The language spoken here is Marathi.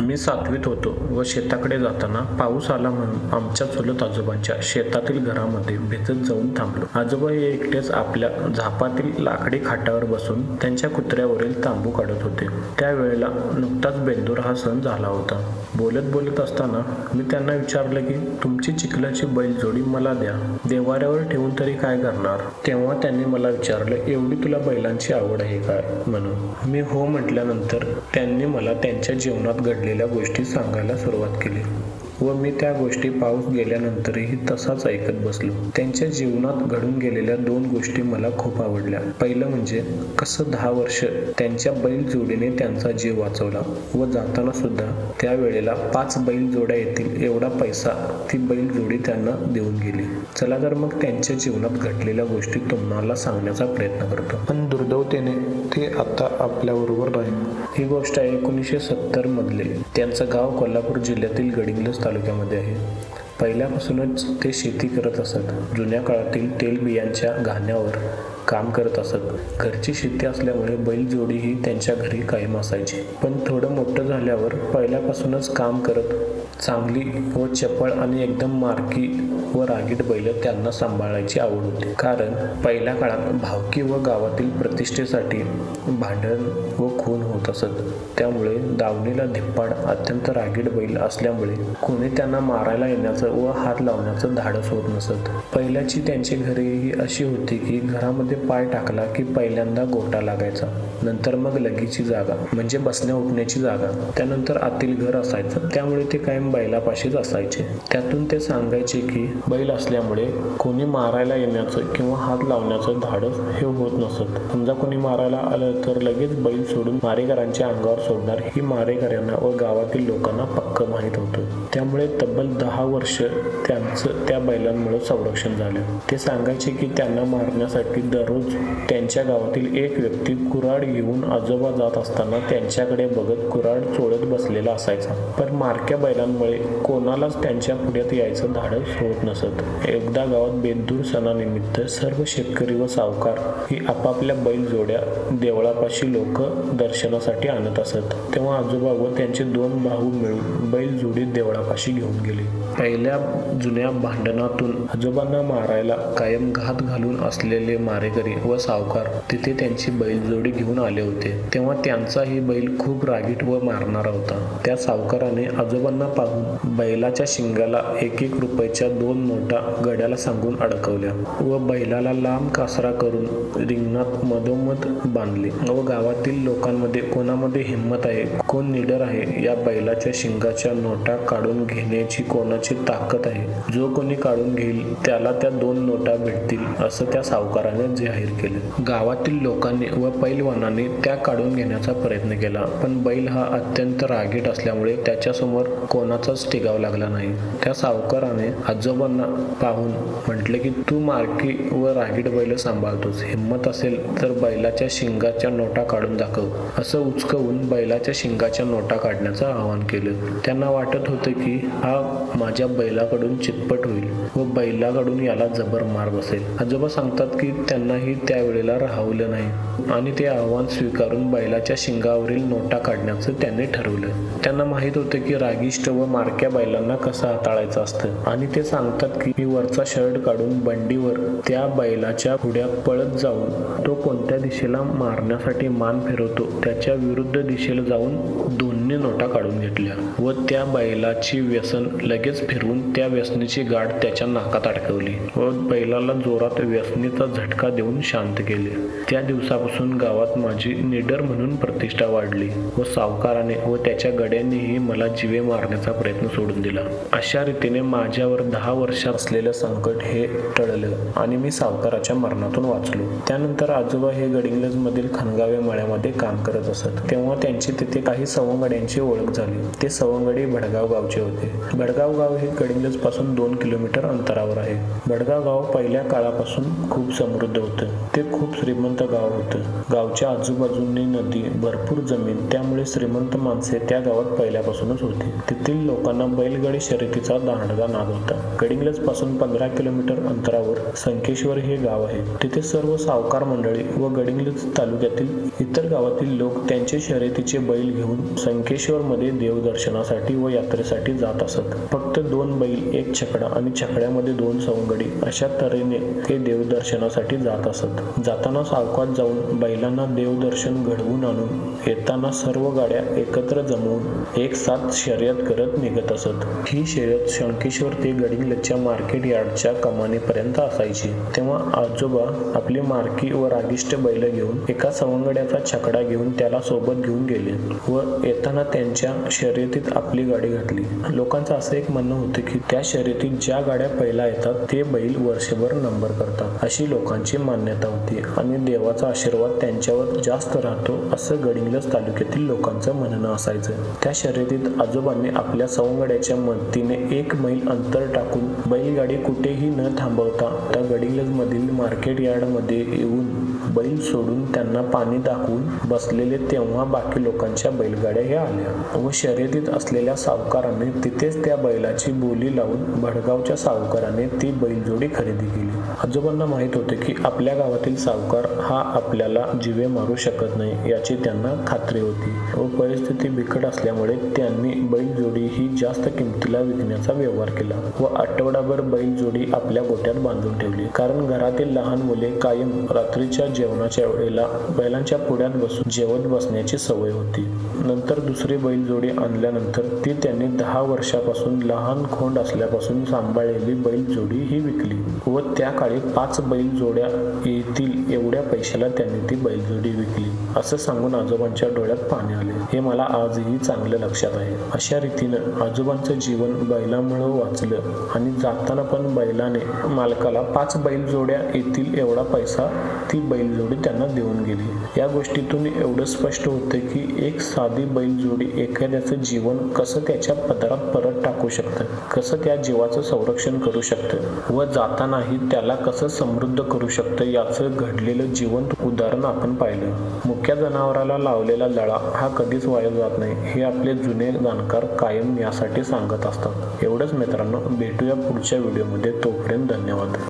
मी सातवीत होतो व शेताकडे जाताना पाऊस आला म्हणून आमच्या चुलत आजोबांच्या शेतातील घरामध्ये भिजत जाऊन थांबलो. आजोबा हे एकटेच आपल्या झापातील लाकडी खाटावर बसून त्यांच्या कुत्र्यावरील तांबू काढत होते. त्यावेळेला नुकताच बेंदूर हा सण झाला होता. बोलत बोलत असताना मी त्यांना विचारलं की तुमची चिखलाची बैलजोडी मला द्या. देवाऱ्यावर ठेवून तरी काय करणार? तेव्हा त्यांनी मला विचारलं एवढी तुला बैलांची आवड आहे काय म्हणून. मी हो म्हटल्यानंतर त्यांनी मला त्यांच्या जीवनात घडलेल्या गोष्टी सांगायला सुरुवात केली. व मी त्या गोष्टी पाऊस गेल्यानंतरही तसाच ऐकत बसलो. त्यांच्या जीवनात घडून गेलेल्या दोन गोष्टी मला खूप आवडल्या. पहिलं म्हणजे कसं दहा वर्ष त्यांच्या बैल जोडीने त्यांचा जीव वाचवला व जाताना सुद्धा त्यावेळेला पाच बैल जोड्या येतील एवढा पैसा ती बैल जोडी त्यांना देऊन गेली. चला तर मग त्यांच्या जीवनात घडलेल्या गोष्टी तुम्हाला सांगण्याचा प्रयत्न करतो. पण दुर्दैवतेने ते आता आपल्याबरोबर नाही. ही गोष्ट आहे एकोणीसशे सत्तर मधले त्यांचं गाव कोल्हापूर जिल्ह्यातील गडिंग्लज तालुक्यामध्ये आहे. पहिल्यापासूनच ते शेती करत असत. जुन्या काळातील तेलबियांच्या घाण्यावर काम करत असत. घरची शेती असल्यामुळे बैलजोडी ही त्यांच्या घरी कायम असायची. पण थोडं मोठं झाल्यावर पहिल्यापासूनच काम करत चांगली व चपळ आणि एकदम मार्की व रागीट बैल त्यांना सांभाळायची आवड होती. कारण पहिल्या काळात भावकी व गावातील प्रतिष्ठेसाठी भांडण व खून होत असत. त्यामुळे दावणीला धिप्पाड अत्यंत रागीट बैल असल्यामुळे कोणी त्यांना मारायला येण्याचं व हात लावण्याचं धाडस होत नसत. पहिल्याची त्यांची घरे ही अशी होती की घरामध्ये पाय टाकला की पहिल्यांदा गोटा लागायचा. नंतर मग लगीची जागा म्हणजे बसण्या उठण्याची जागा. त्यानंतर आतील घर असायचं. त्यामुळे ते काय कायम बैलापाशीच असायचे. त्यातून ते सांगायचे की बैल असल्यामुळे कोणी मारायला येण्याचं किंवा हात लावण्याचं धाडस हे होत नसत. समजा कोणी मारायला आलं तर लगेच बैल सोडून मारेकरांच्या अंगावर सोडणार ही मारेकऱ्यांना व गावातील लोकांना पक्क माहीत होतं. त्यामुळे तब्बल दहा वर्ष त्यांचं त्या बैलांमुळे संरक्षण झालं. ते सांगायचे की त्यांना मारण्यासाठी दररोज त्यांच्या गावातील एक व्यक्ती कुऱ्हाड घेऊन आजोबा जात असताना त्यांच्याकडे बघत कुऱ्हाड चोळत बसलेला असायचा. पण मारक्या बैलांना बैलांमुळे कोणालाच त्यांच्या पुढ्यात यायचं धाडस होत नसत. एकदा गावात बेंदूर सणानिमित्त सर्व शेतकरी व सावकार ही आपापल्या बैल जोड्या देवळापाशी लोक दर्शनासाठी आणत असत. तेव्हा आजोबा व त्यांचे दोन भाऊ मिळून बैल जोडी देवळापाशी घेऊन गेले. पहिल्या जुन्या भांडणातून आजोबांना मारायला कायम घात घालून असलेले मारेकरी व सावकार तिथे त्यांची बैलजोडी घेऊन आले होते. तेव्हा त्यांचाही बैल खूप रागीट व मारणारा होता. त्या सावकाराने आजोबांना पाहून बैलाच्या शिंगाला एक एक रुपयाच्या दोन नोटा गड्याला सांगून अडकवल्या व बैलाला लांब कासरा करून रिंगणात मधोमध बांधले व गावातील लोकांमध्ये कोणामध्ये हिंमत आहे कोण निडर आहे या बैलाच्या शिंगाच्या नोटा काढून घेण्याची कोणाची ताकद आहे? जो कोणी काढून घेईल त्याला त्या दोन नोटा भेटतील असं त्या सावकाराने जाहीर केले. गावातील लोकांनी व पैलवानाने त्या काढून घेण्याचा प्रयत्न केला पण बैल हा अत्यंत रागीट असल्यामुळे त्याच्यासमोर कोणाचाच टिकाव लागला नाही. त्या सावकाराने आजोबांना पाहून म्हटले की तू मार्की व रागीट बैल सांभाळतोस. हिंमत असेल तर बैलाच्या शिंगाच्या नोटा काढून दाखव. असं उचकवून बैलाच्या शिंगाच्या नोटा काढण्याचं आवाहन केलं. त्यांना वाटत होतं की हा माझ्या बैलाकडून चितपट होईल व बैलाकडून याला जबर मार बसेल. आजोबा सांगतात की त्यांनाही त्यावेळेला राहवलं नाही आणि ते आव्हान स्वीकारून बैलाच्या शिंगावरील नोटा काढण्याचं त्यांनी ठरवलं. त्यांना माहीत होतं की रागिष्ट व मारक्या बैलांना कसं हाताळायचं असतं? आणि ते सांगतात की मी वरचा शर्ट काढून बंडीवर त्या बैलाच्या पुढ्या पळत जाऊन तो कोणत्या दिशेला मारण्यासाठी मान फिरवतो त्याच्या विरुद्ध दिशेला जाऊन दोन्ही नोटा काढून घेतल्या व त्या बैलाची व्यसन लगेच फिरवून त्या व्यसनीची गाठ त्याच्या नाकात अडकवली व बैलाला जोरात व्यसनीचा झटका देऊन शांत केले. त्या दिवसापासून गावात माझी निडर म्हणून प्रतिष्ठा वाढली व सावकाराने व त्याच्या गड्यांनीही मला जीवे मारण्याचा प्रयत्न सोडून दिला. अशा रीतीने माझ्यावर दहा वर्ष असलेलं संकट हे टळलं आणि मी सावकाराच्या मरणातून वाचलो. त्यानंतर आजोबा हे गडिंग्लज मधील खनगावे मळ्यामध्ये काम करत असत. तेव्हा त्यांची तिथे काही सवंगड्यांची ओळख झाली. ते सवंगडी भडगाव गावचे होते. भडगाव गाव हे गडिंग्लजपासून दोन किलोमीटर अंतरावर आहे. भडगाव गाव पहिल्या काळापासून खूप समृद्ध होतं. ते खूप श्रीमंत गाव होतं. गावच्या आजूबाजूनी नदी भरपूर जमीन त्यामुळे श्रीमंत माणसे त्या गावात पहिल्यापासूनच होती. तेथील लोकांना बैलगाडी शर्यतीचा दांडगा नाद होता. गडिंग्लजपासून पंधरा किलोमीटर अंतरावर संकेश्वर हे गाव आहे. तिथे सर्व सावकार मंडळी व गडिंग्लज तालुक्यातील इतर गावातील लोक त्यांचे शर्यतीचे बैल घेऊन संकेश्वर मध्ये देवदर्शनासाठी व यात्रेसाठी जात असत. फक्त दोन बैल एक छकडा आणि छकड्यामध्ये दोन सवंगडी अशा तऱ्हेने ते देवदर्शनासाठी जात असत. जाताना सावकात जाऊन बैलांना देवदर्शन घडवून आणून येताना सर्व गाड्या एकत्र जमवून एक साथ शर्यत करत निघत असत. ही शर्यत शंकेश्वर ते गडिंगलच्या मार्केट यार्डच्या कमानीपर्यंत असायची. तेव्हा आजोबा आपली मार्की व रागिष्ट बैल घेऊन एका सवंगड्याचा छकडा घेऊन त्याला सोबत घेऊन गेले व येताना त्यांच्या शर्यतीत आपली गाडी घातली. लोकांचं असं एक म्हणणं होतं की त्या शर्यतीत ज्या गाड्या पहिला येतात ते बैल वर्षभर नंबर करतात अशी लोकांची मान्यता होती. आणि देवाचा आशीर्वाद त्यांच्यावर जास्त राहतो असं गडिंगलज तालुक्यातील लोकांचं म्हणणं असायचं. त्या शर्यतीत आजोबांनी आपल्या सवंगड्याच्या मदतीने एक मैल अंतर टाकून बैलगाडी कुठेही न थांबवता त्या गडिंग्लज मधील मार्केट यार्डमध्ये येऊन बैल सोडून त्यांना पाणी दाखवून बसलेले तेव्हा बाकी लोकांच्या बैलगाड्या ह्या आल्या. व शर्यतीत असलेल्या सावकाराने तिथेच त्या बैलाची बोली लावून भडगावच्या सावकाराने ती बैलजोडी खरेदी केली. आजोबांना माहीत होते की आपल्या गावातील सावकार हा आपल्याला जीवे मारू शकत नाही याची त्यांना खात्री होती. व परिस्थिती बिकट असल्यामुळे त्यांनी बैलजोडी ही जास्त किमतीला विकण्याचा व्यवहार केला व आठवडाभर बैलजोडी आपल्या गोट्यात बांधून ठेवली. कारण घरातील लहान मुले कायम रात्रीच्या जेवणाच्या वेळेला बैलांच्या पुढ्यात बसून जेवत बसण्याची सवय होती. नंतर दुसरी बैलजोडी आणल्यानंतर ती त्यांनी दहा वर्षापासून लहान खोंड असल्यापासून सांभाळलेली बैलजोडी ही विकली व त्या काळी पाच बैल जोड्या येतील एवढ्या पैशाला त्यांनी ती बैलजोडी विकली. असं सांगून आजोबांच्या डोळ्यात पाणी आले. हे मला आजही चांगलं लक्षात आहे. अशा रीतीनं आजोबांचं जीवन बैलामुळं वाचलं आणि जाताना पण बैलाने मालकाला पाच बैल जोड्या येतील एवढा पैसा ती बैलजोडी त्यांना देऊन गेली. या गोष्टीतून एवढं स्पष्ट होतं की एक साधी बैलजोडी एखाद्याचं जीवन कसं त्याच्या पदरात परत टाकू शकतं? कसं त्या जीवाचं संरक्षण करू शकतं? व जातानाही त्याला कसं समृद्ध करू शकतं याचं घडलेलं जिवंत उदाहरण आपण पाहिलं. मुख्या जनावराला लावलेला लळा हा कधीच वाया जात नाही. हे आपले जुने जाणकार कायम यासाठी सांगत असतात. एवढंच मित्रांनो भेटूया पुढच्या व्हिडिओमध्ये. तोपर्यंत धन्यवाद.